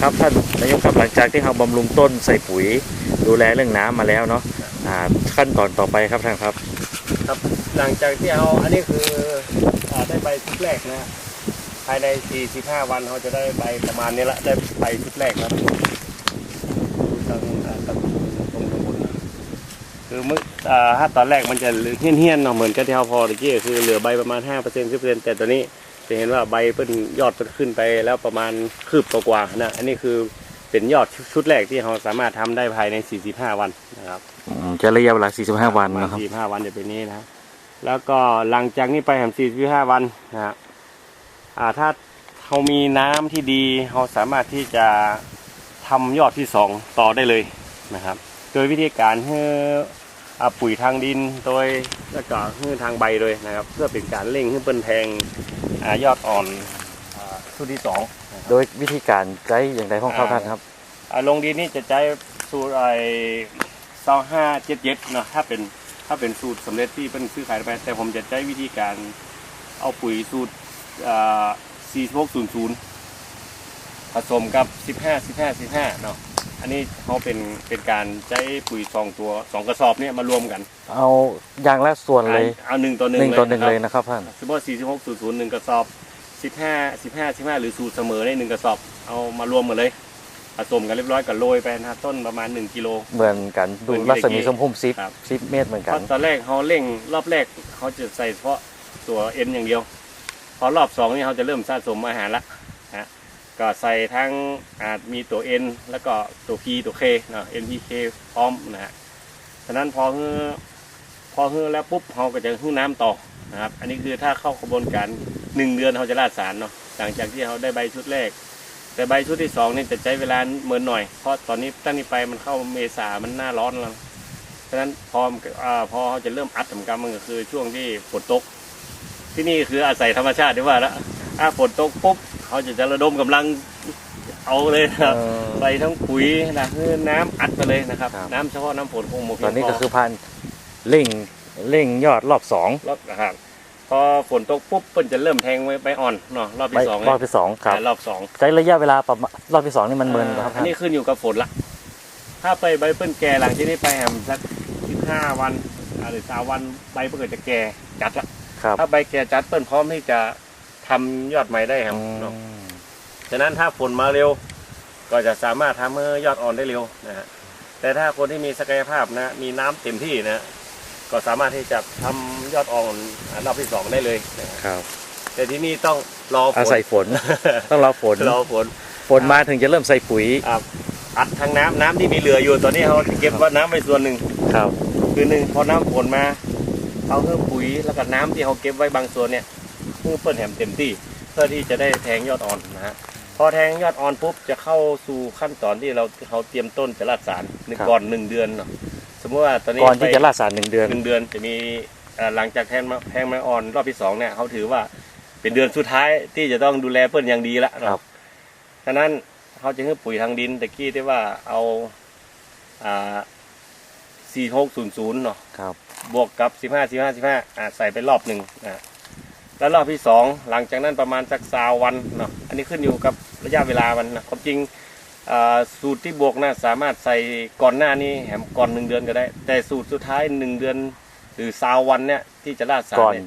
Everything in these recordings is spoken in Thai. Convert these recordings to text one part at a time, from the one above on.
ครับท่านนายกครับหลังจากที่เราบำรุงต้นใส่ปุ๋ย ดูแลเรื่องน้ำมาแล้วเนาะอ่าขั้นตอนต่อไปครับท่านครับ ครับหลังจากที่เอาอันนี้คืออ่าได้ใบชุดแรกนะฮะภายใน 45 วันเขาจะได้ใบประมาณนี้ละได้ใบชุดแรกแล้วดูทางตรงตรงบนคือเมึอ่าถ้าตอนแรกมันจะเฮี้ยนๆเนาะเหมือนกับที่เราพอตะกี้คือเหลือใบประมาณ5% 10%แต่ตอนนี้ จะเห็นว่าใบเพิ่นยอดเพิ่นขึ้นไปแล้วประมาณคืบกว่าๆนะ อันนี้คือเป็นยอดชุดแรกที่เราสามารถทำได้ภายใน 45 วันนะครับอืมจะระยะเวลา 45 วันนะครับสี่ห้าวันจะเป็นนี้นะครับแล้วก็หลังจากนี้ไปแหมสี่สิบห้าวันนะฮะอ่าถ้าเขามีน้ำที่ดีเขาสามารถที่จะทำยอดที่สองต่อได้เลยนะครับ โดยวิธีการให้อ่าปุ๋ยทางดินโดยแล้วก็ให้ทางใบเลยนะครับ เพื่อเป็นการเร่งให้เปิ้นแทง อายอดอ่อนอาชุดที่สองนะครับ โดยวิธีการใช้อย่างไรของเขาท่านครับ อ่าลงดินนี่จะใช้สูตรไอ้เศร้าห้าเจ็ดเจ็ดเนาะถ้าเป็นถ้าเป็นสูตรสำเร็จที่เป็นซื้อขายไป แต่ผมจะใช้วิธีการเอาปุ๋ยสูตรสี่หกศูนย์ศูนย์ผสมกับสิบห้าสิบห้าสิบห้าเนาะ อันนี้เขาเป็นเป็นการใช้ปุ๋ยสองตัวสองกระสอบเนี่ยมารวมกันเอาอย่างละส่วนเลยเอาหนึ่งต่อหนึ่งหนึ่งต่อหนึ่งะครับเลยนะครับท่านสมมติสี่สิบหกศูนย์ศูนย์หนึ่งกระสอบสิบห้าสิบห้าสิบห้าหรือสูตรเสมอในหนึ่งกระสอบเอามารวมกันเลยผสมกันเรียบร้อยกับโรยไปนะต้นประมาณหนึ่งกิโลเหมือนกันดูเหมือนรัศมีเมื่อกี้สมพุ่มซิปครับซิปเมตรเหมือนเพกันราะตอนแรกเขาเร่งรอบแรกเขาจะใส่เฉพาะตัวเอ็นอย่างเดียว พอรอบสองนี่เขาจะเริ่มสะสมอาหารละนะ ก็ใส่ทั้งอาจมีตัวเอ็นแล้วก็ตัว P ตัว K เนาะ NPK พร้อมนะฮะฉะนั้นพอเฮือพอเฮือแล้วปุ๊บเขาก็จะฮือน้ำต่อนะครับ อันนี้คือถ้าเข้ากระบวนการหนึ่งเดือนเขาจะราดสารเนาะหลังจากที่เขาได้ใบชุดแรก แต่ใบชุดที่สองนี่จะใช้เวลาเหมือนหน่อย เพราะตอนนี้ตั้งนี้ไปมันเข้าเมษามันหน้าร้อนแล้วฉะนั้นพออ่าพอเขาจะเริ่มอัดทำกรรมมันก็คือช่วงที่ฝนตก ที่นี่คืออาศัยธรรมชาติที่ว่าแล้วถ้าฝนตกปุ๊บ เขาจะจะระดมกำลังเอาเลยนะครับเออใส่ทั้งปุ๋ยนะคือน้ำอัดไปเลยนะครับครับน้ำเฉพาะน้ำฝนคงหมดตอนนี้ก็คือพันเร่งเร่งยอดรอบสองรอบนะครับพอฝนตกปุ๊บเพิ่นจะเริ่มแทงไว้ใบอ่อนเนาะรอบไปที่สองรอบที่สองครับอ่ารอบสองใช้ระยะเวลาประมาณรอบที่สองนี่มันเมินครับอัท่านนี้ขึ้นอยู่กับฝนละถ้าไปใบเปิ้ลแก่หลังที่นี้ไปแฮมสักสิบห้าวันอ่าหรือสามวันใบเปิ้ลก็จะแก่จัดละครับถ้าใบแก่จัดเปิ้ลพร้อมที่จะ ทำยอดใหม่ได้ครับอืมเนาะฉะนั้นถ้าฝนมาเร็ว ก็จะสามารถทำให้ยอดอ่อนได้เร็วนะฮะแต่ถ้าคนที่มีศักยภาพนะมีน้ำเต็มที่นะ ก็สามารถที่จะทำยอดอ่อนรอบที่สองได้เลยนะฮะครับแต่ที่นี่ต้องรอฝอานศัยฝน ต้องรอฝน รอฝน ฝนมาถึงจะเริ่มใส่ปุ๋ย อะอัดทางน้ำน้ำที่มีเหลืออยู่ตอนนี้เขาเก็บว่าน้ำไว้ส่วนหนึ่ง ครับ คือหนึ่งพอน้ำฝนมา เอาเพิ่มปุ๋ยแล้วก็น้ำที่เขาเก็บไว้บางส่วนเนี่ยเพิ่มเปิ้ลแหมเต็มที่ เพื่อที่จะได้แทงยอดอ่อนนะฮะพอแทงยอดอ่อนปุ๊บจะเข้าสู่ขั้นตอนที่เราเขาเตรียมต้นจะราดสารหนึ่งครับก่อนหนึ่งเดือนเนาะสมมติว่าตอนนี้ก่อนที่ไปจะล่าสารหนึ่งเดือนหนึ่งเดือนจะมีเอ่อหลังจากแทงมาแทงไม้อ่อนรอบที่สองเนี่ยเขาถือว่าเป็นเดือนสุดท้ายที่จะต้องดูแลเปิ้ลอย่างดีละเนาะครับฉะนั้นเขาจะให้ปุ๋ยทางดินตะกี้ที่ว่าเอาอ่าสี่หกศูนย์ศูนย์เนาะครับบวกกับสิบห้าสิบห้าสิบห้าอ่าใส่ไปรอบหนึ่งอ่า แล้วรอบที่สองหลังจากนั้นประมาณสักสาววันเนาะอันนี้ขึ้นอยู่กับระยะเวลามันนะความจริงอ่าสูตรที่บวกนะสามารถใส่ก่อนหน้านี้แหมก่อนหนึ่งเดือนก็ได้ แต่สูตรสุดท้ายหนึ่งเดือน หรือสาววันเนี่ยที่จะราดสารก่อนเนี่ย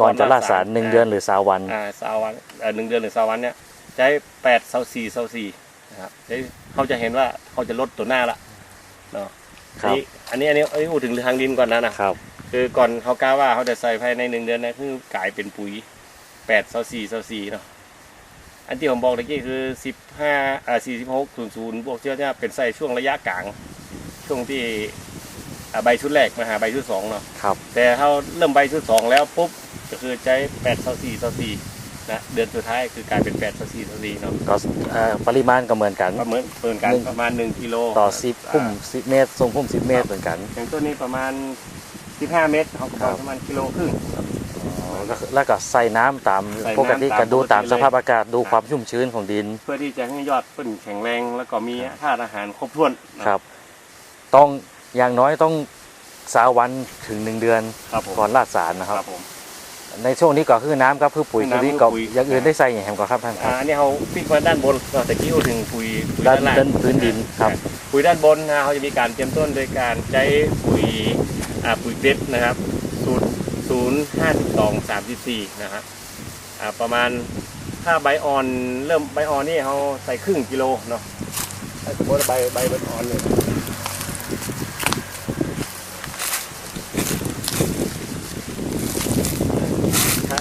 ก่อนจะล่าสารก่อนล่าสารหนึ่งเดือนหรือสามวันอ่าสาววันเอ่อหนึ่งเดือนหรือสาววันเนี่ยใช้แปดเสาสี่เสาสี่นะครับเดี๋ยวเขาจะเห็นว่าเขาจะลดตัวหน้าละเนาะครับอันนี้อันนี้อันนี้พูดถึงทางดินก่อนนะนะครับ คือก่อนเขากล้าว่าเขาจะใส่ภายในหนึ่งเดือนนะคือกลายเป็นปุ๋ยแปดเสาสี่เสาสี่เนาะอันที่ผมบอกตะกี้คือสิบห้าอ่าสี่สิบหกศูนย์ศูนย์บวกเชื่อเนี่ยเป็นใส่ช่วงระยะกลาง ช่วงที่อ่าใบชุดแรกมาหาใบชุดสองเนาะครับ แต่เขาเริ่มใบชุดสองแล้วปุ๊บก็คือใช้แปดเสาสี่เสาสี่นะเดือนสุดท้ายคือกลายเป็นแปดเสาสี่เสาสี่เนาะก็เอ่อปริมาณก็เหมือนกันก็เหมือนเปินกันหนึ่งประมาณหนึ่งกิโลต่อสิบพุ่มอ่าสิบเมตรทรงพุ่มสิบเมตรเหมือนกันอย่างต้นนี้ประมาณ สิบห้าเมตรเขาก็ครับประมาณกิโลครึ่ง อ๋อแล้วก็แล้วก็ใส่น้ำตามใส่น้ำปกติตามกันดูปกติตามเลย สภาพอากาศดูความชุ่มชื้นของดินเพื่อที่จะให้ยอดเปิ้นแข็งแรงแล้วก็มีธาตุอาหารครบถ้วนนะครับ ต้องอย่างน้อยต้องสามวันถึงหนึ่งเดือนครับผมก่อนลาดสารนะคครัรับบผม ในช่วงนี้ก็คือน้ำครับคือปุ๋ยน้ำตัวนี้คือก็ปุ๋ย อย่างอื่นได้ใส่อย่างแหมก่อนครับท่านคอ่ารับ อันนี้เขาปิกมาด้านบนก็ตะกี้พูดถึงปุ๋ยปุ๋ยด้านล่างด้านพื้นดินครับ ปุ๋ยด้านบนนะเขาจะมีการเตรียมต้นโดยการใช้ปุ๋ยอ่า ปุ๋ยเกล็ดนะครับสูตรศูนย์ห้าสิบสองสามสิบสี่นะครับอ่าประมาณถ้าใบอ่อนเริ่มใบอ่อนนี่เขาใส่ครึ่งกิโลเนาะถ้าสมมติว่าใบใบมันอ่อนเลย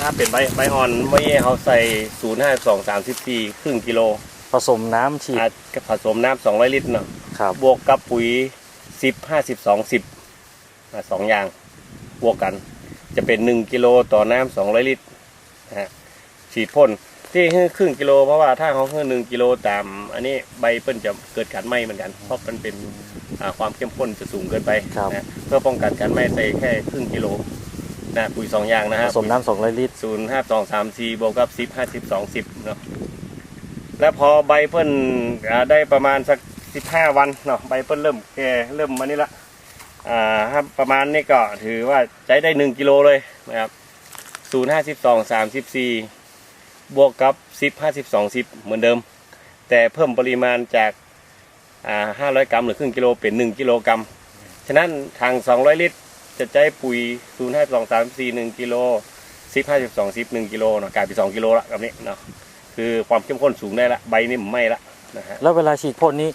ถ้าเป็นใบใบอ่อนไม่เขาใส่ศูนย์ห้าสองสามสิบสี่ครึ่งกิโลผสมน้ำฉีดผสมน้ำสองร้อยลิตรเนาะบวกกับปุ๋ยสิบห้าสิบสองสิบ สองอย่างบวกกัน จะเป็นหนึ่งกิโลต่อน้ำสองร้อยลิตรนะฮะฉีดพ่นที่ให้ครึ่งกิโลเพราะว่าถ้าเขาให้หนึ่งกิโลตาม อันนี้ใบเปิ้นจะเกิดการไหม้เหมือนกัน เพราะมันเป็นอ่าความเข้มข้นจะสูงเกินไปครับนะเพื่อป้องกันการไหม้ใส่แค่ครึ่งกิโลนะปุ๋ยสองอย่างนะผฮะสมน้ำสองร้อยลิตรศูนย์ห้าสองสามสี่บวกกับสิบห้าสิบสองสิบเนาะแล้วพอใบเพิ่นอ่าได้ประมาณสักสิบห้าวันเนาะใบเพิ่นเริ่มแก่เริ่มมานี่ละ อ่าถ้าประมาณนี้ก็ถือว่าใช้ได้หนึ่งกิโลเลยนะครับศูนย์ห้าสิบสองสามสิบสี่บวกกับสิบห้าสิบสองสิบเหมือนเดิม แต่เพิ่มปริมาณจากอ่าห้าร้อยกรัมหรือครึ่งกิโลเป็นหนึ่งกิโลกรัมฉะนั้นทางสองร้อยลิตรจะใช้ปุ๋ยศูนย์ห้าสองสามสี่หนึ่งกิโลสิบห้าสิบสองสิบหนึ่งกิโลเนาะกลายเป็นสองกิโลละกับนี้เนาะคือความเข้มข้นสูงได้ละใบนี่มันไหม่ละนะฮะแล้วเวลาฉีดพ่นนี้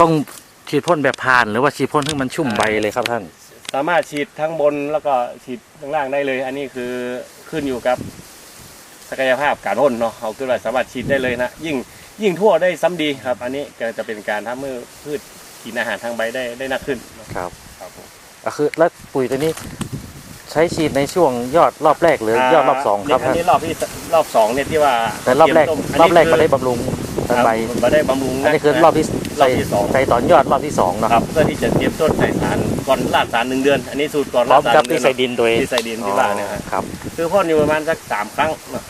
ต้อง ฉีดพ่นแบบผ่านหรือว่าฉีดพ่นให้มันชุ่มใบเลยครับท่าน สามารถฉีดทั้งบนแล้วก็ฉีดข้างล่างได้เลย อันนี้คือขึ้นอยู่กับศักยภาพการพ่นเนาะเอาคือว่าสามารถฉีดได้เลยนะยิ่งยิ่งทั่วได้ซ้ำดีครับ อันนี้ก็จะเป็นการทำให้พืชกินอาหารทางใบได้ได้นักขึ้นเนาะครับครับผม ก็คือแล้วปุ๋ยตัวนี้ ใช้ฉีดในช่วงยอดรอบแรกหรือยอดรอบสองครับอัท่านน นี้รอบที่รอบสองเนี่ยที่ว่าแต่รอบแรกเตยมต้มรอบแรกคืมาได้บำรุงต้นใบมาได้บำรุงอันนี้คือรอบที่ รอใส่บที่สองใส่ตอนยอดรอบที่สองเนาะครับเพื่อที่จะเตรียมต้นใส่สารก่อนลาดสารหนึ่งเดือน อันนี้สูตรก่อนพร้ลาอดมสารกับหนึ่ที่งใส่เดือนดินโดยที่ใส่ดินที่ว่าเนี่ยฮะครับคือพ่นอยู่ประมาณสักสามครั้งเนาะ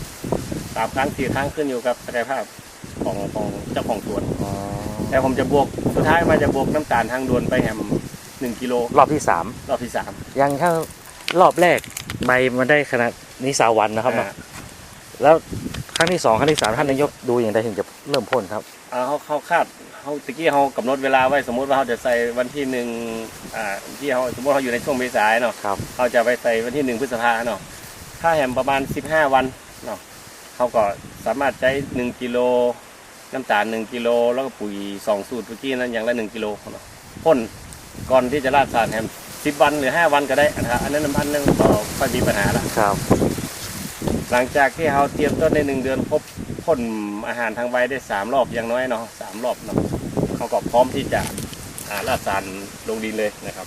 สามครั้งสี่ครั้งขึ้นอยู่กับศักยภาพของของเจ้าของสวนอ๋อแต่ผมจะบวกสุดท้ายมันจะบวกน้ำตาลทางด่วนไปแฮมหนึ่งกิโลรอบที่สามรอบที่สามยังถ้ารอบแรกใบมันได้ขนาดนี้สาวันนะครับเนาะอ่าแล้วครั้งที่สองครั้งที่สามท่านนายกดูอย่างไรถึงจะเริ่มพ่นครับอ่าเขาเขาคาด เขาตะกี้เขากำหนดเวลาไว้สมมติว่าเขาจะใส่วันที่หนึ่งอ่าที่เขาสมมติเขาอยู่ในช่วงเมษายนเนาะครับเขาจะไปใส่วันที่หนึ่งพฤษภาเนาะถ้าแหมประมาณสิบห้าวันเนาะเขาก็สามารถใช้หนึ่งกิโลน้ำตาลหนึ่งกิโลแล้วก็ปุ๋ยสองสูตรเมื่อกี้นั้นอย่างละหนึ่งกิโลเนาะพ่นก่อนที่จะราดสารแฮมสิบวันหรือห้าวันก็ได้นะครับอันนั้นน้ำอันนึงก็ค่อยมีปัญหาละครับ หลังจากที่เขาเตรียมต้นในหนึ่งเดือนครบ พ่นอาหารทางใบได้สามรอบอย่างน้อยเนาะสามรอบเนาะเขาก็พร้อมที่จะอ่าราดสารลงดินเลยนะครับ